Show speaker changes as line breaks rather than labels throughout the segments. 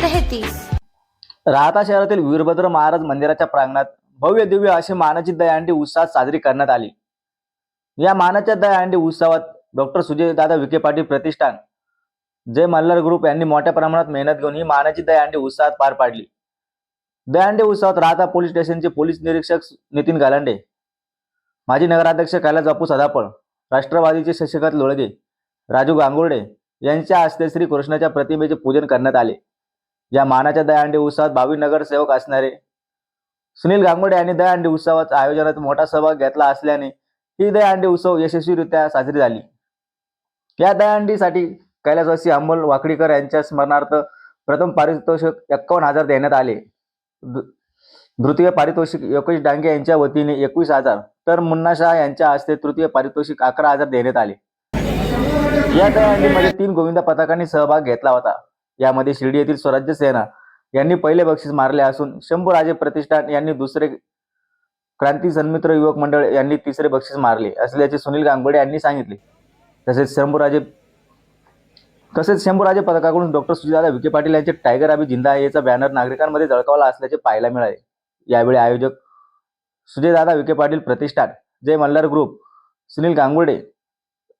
तेहतीस.
राहता शहरातील वीरभद्र महाराज मंदिराच्या प्रांगणात भव्य दिव्य अशी मानाची दहीहंडी उत्साहात साजरी करण्यात आली. या मानाच्या दहीहंडी उत्सवात डॉक्टर सुजयदादा विखे पाटील प्रतिष्ठान जय मल्हार ग्रुप यांनी मोठ्या प्रमाणात मेहनत घेऊन ही मानाची दहीहंडी उत्साहात पार पाडली. दहीहंडी उत्सवात राहता पोलीस स्टेशनचे पोलीस निरीक्षक नितीन गालांडे माजी नगराध्यक्ष कैलास बापू सदापळ राष्ट्रवादीचे शशिकांत लोळगे राजू गांगुर्डे यांच्या हस्ते श्री कृष्णाच्या प्रतिमेचे पूजन करण्यात आले. या मानाच्या दहीहंडी उत्सवात भावी नगरसेवक असणारे. सुनील गांगोडे यांनी दहीहंडी उत्सवाच्या आयोजनात मोठा सहभाग घेतला असल्याने ही दहीहंडी उत्सव यशस्वीरित्या साजरी झाली. या दयांडीसाठी कैलासवासी अंमल वाकडीकर यांच्या स्मरणार्थ प्रथम पारितोषिक एक्कावन्न हजार देण्यात आले. द्वितीय तृतीय पारितोषिक योगेश डांगे यांच्या वतीने एकवीस हजार तर मुन्ना शाह यांच्या हस्ते तृतीय पारितोषिक अकरा हजार देण्यात आले. या दयांडीमध्ये तीन गोविंदा पथकांनी सहभाग घेतला होता. यामध्ये शिर्डी येथील स्वराज्य सेना यांनी पहिले बक्षीस मारले असून शंभूराजे प्रतिष्ठान यांनी दुसरे क्रांती सन्मित्र युवक मंडळ यांनी तिसरे बक्षीस मारले असल्याचे सुनील गांगोडे यांनी सांगितले. तसेच शंभूराजे तसेच शंभूराजे पथकाकडून डॉक्टर सुजाता विखे पाटील यांचे टायगर अभि जिंदा आहे याचा बॅनर नागरिकांमध्ये झळकावला असल्याचे पाहायला मिळाले. यावेळी आयोजक सुजयदादा विखे पाटील प्रतिष्ठान जय मल्हार ग्रुप सुनील गांगुडे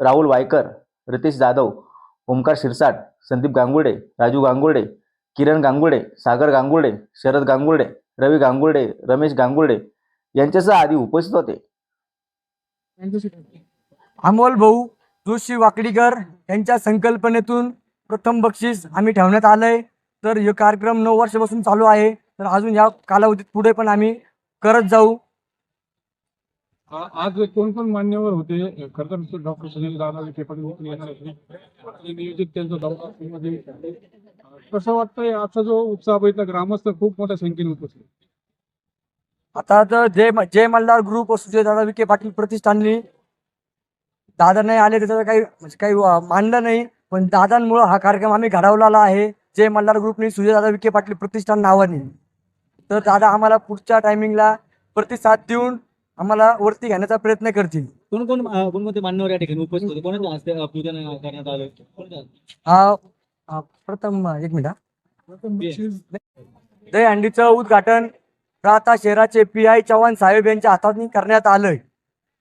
राहुल वायकर रितेश जाधव ओमकार शिरसाट संदीप गांगुर्डे राजू गांगुर्डे किरण गांगुर्डे सागर गांगुर्डे शरद गांगुर्डे रवी गांगुर्डे रमेश गांगुर्डे यांच्यासह आधी उपस्थित होते.
अमोल भाऊ जोशी वाकडीकर यांच्या संकल्पनेतून प्रथम बक्षीस आम्ही ठेवण्यात आलंय. तर हे कार्यक्रम नऊ वर्षापासून चालू आहे. तर अजून या कालावधीत पुढे पण आम्ही करत जाऊ.
आज कोण कोण मान्यवर होते? खरं तर डॉक्टर सुनील दादा विखे पाटील येणार होते नियोजित त्यांचा दौरा कसं वाटतंय? आजचा जो उत्साह बघितला ग्रामस्थ खूप मोठ्या संख्येने उपस्थित
आता तर जय जय मल्हार ग्रुप व सुजय दादा विखे पाटील प्रतिष्ठाननी दादा नाही आले त्याचं काही म्हणजे काही मानलं नाही. पण दादांमुळं हा कार्यक्रम आम्ही घडवलेला आहे. जय मल्हार ग्रुपने सुजय दादा विखे पाटील प्रतिष्ठान नावाने. तर दादा आम्हाला पुढच्या टायमिंगला प्रतिसाद देऊन आम्हाला वरती घेण्याचा प्रयत्न करतील.
कोण कोण अं, कोणकोणते मान्यवर या ठिकाणी उपस्थित होते? कोणाच्या हस्ते अं, पूजन करण्यात आलं कोणाच्या-
हा हा, प्रथम एक मिनिट हा. दहीहंडीचं उद्घाटन राहता शहराचे पी आय चव्हाण साहेब यांच्या हाताने करण्यात आलंय.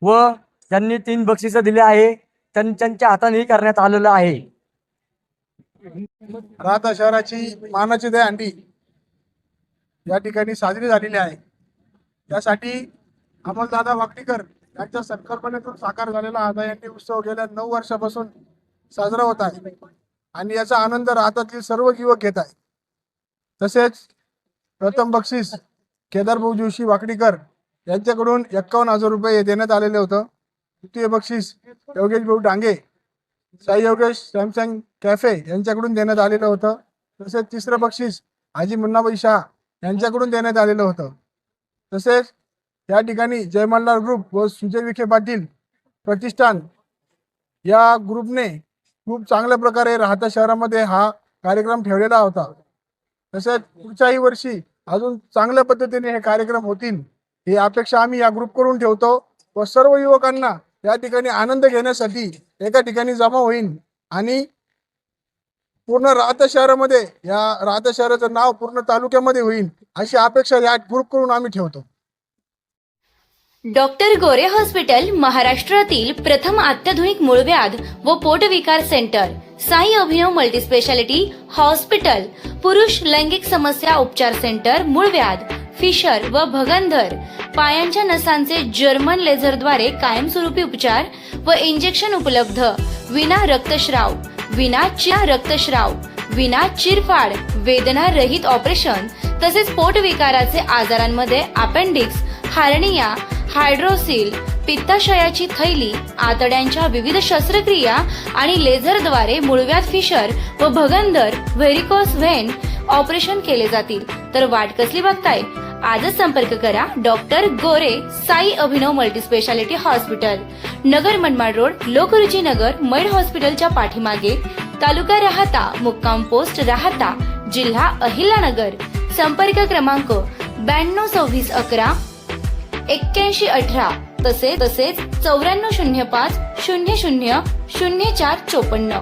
व ज्यांनी तीन बक्षिसं दिले आहे. त्यां- त्यांच्या हाताने करण्यात आलेलं आहे.
राहता शहराची मानाची दहीहंडी या ठिकाणी साजरी झालेली आहे. त्यासाठी अमोलदादा वाकडीकर यांच्या संकल्पनेतून साकार झालेला हा यांनी उत्सव गेल्या नऊ वर्षापासून साजरा होत आहे. आणि याचा आनंद राहतातील सर्व युवक घेत आहे तसेच प्रथम बक्षीस केदारभाऊ जोशी वाकडीकर यांच्याकडून एक्कावन्न हजार रुपये देण्यात आलेले होतं. द्वितीय बक्षीस योगेश भाऊ डांगे साई योगेश सॅमसंग कॅफे यांच्याकडून देण्यात आलेलं होतं. तसेच तिसरं बक्षीस हाजी मुन्नाबाई शाह यांच्याकडून देण्यात आलेलं होतं. तसेच या ठिकाणी जय मल्हार ग्रुप व सुजय विखे पाटील प्रतिष्ठान या ग्रुपने खूप चांगल्या प्रकारे राहता शहरामध्ये हा कार्यक्रम ठेवलेला होता. तसेच पुढच्याही वर्षी अजून चांगल्या पद्धतीने हे कार्यक्रम होतील ही अपेक्षा आम्ही या ग्रुप करून ठेवतो व सर्व युवकांना या ठिकाणी आनंद घेण्यासाठी एका ठिकाणी जमा होईल आणि पूर्ण राहता शहरामध्ये या राहता शहराचं नाव पूर्ण तालुक्यामध्ये होईल अशी अपेक्षा या ग्रुप करून आम्ही ठेवतो.
डॉक्टर गोरे हॉस्पिटल महाराष्ट्रातील प्रथम अत्याधुनिक मूळव्याध व पोटविकार centre. Sai Abhinav multispeciality hospital. पुरुष लैंगिक समस्या उपचार सेंटर मूळव्याध फिशर व भगंधर. पायांच्या नसांचे जर्मन लेझरद्वारे कायमस्वरूपी उपचार व इंजेक्शन उपलब्ध. विना रक्तस्राव विना चिरा रक्तस्राव विना चिरफाड. वेदना रहित ऑपरेशन. तसेच पोटविकाराचे आजारांमध्ये अपेंडिक्स हार्निया हायड्रोसिल पित्ताशयाची थैली आतड्यांच्या विविध शस्त्रक्रिया आणि लेझरद्वारे मुळव्यात फिशर व भगंदर व्हेरिकोस व्हेन ऑपरेशन केले जातील. तर वाट कसली बघताय? आजच संपर्क करा doctor Gore Sai Abhinav multispeciality hospital. Nagar Manmad road Lokruchi Nagar मैड हॉस्पिटलच्या पाठीमागे. तालुका राहता मुक्काम पोस्ट राहता जिल्हा अहिल्यानगर संपर्क क्रमांक ब्याण्णव सव्वीस अकरा एक्क्याऐंशी अठरा तसेच तसेच चौऱ्याण्णव शून्य पाच शून्य शून्य शून्य चार चोपन्न.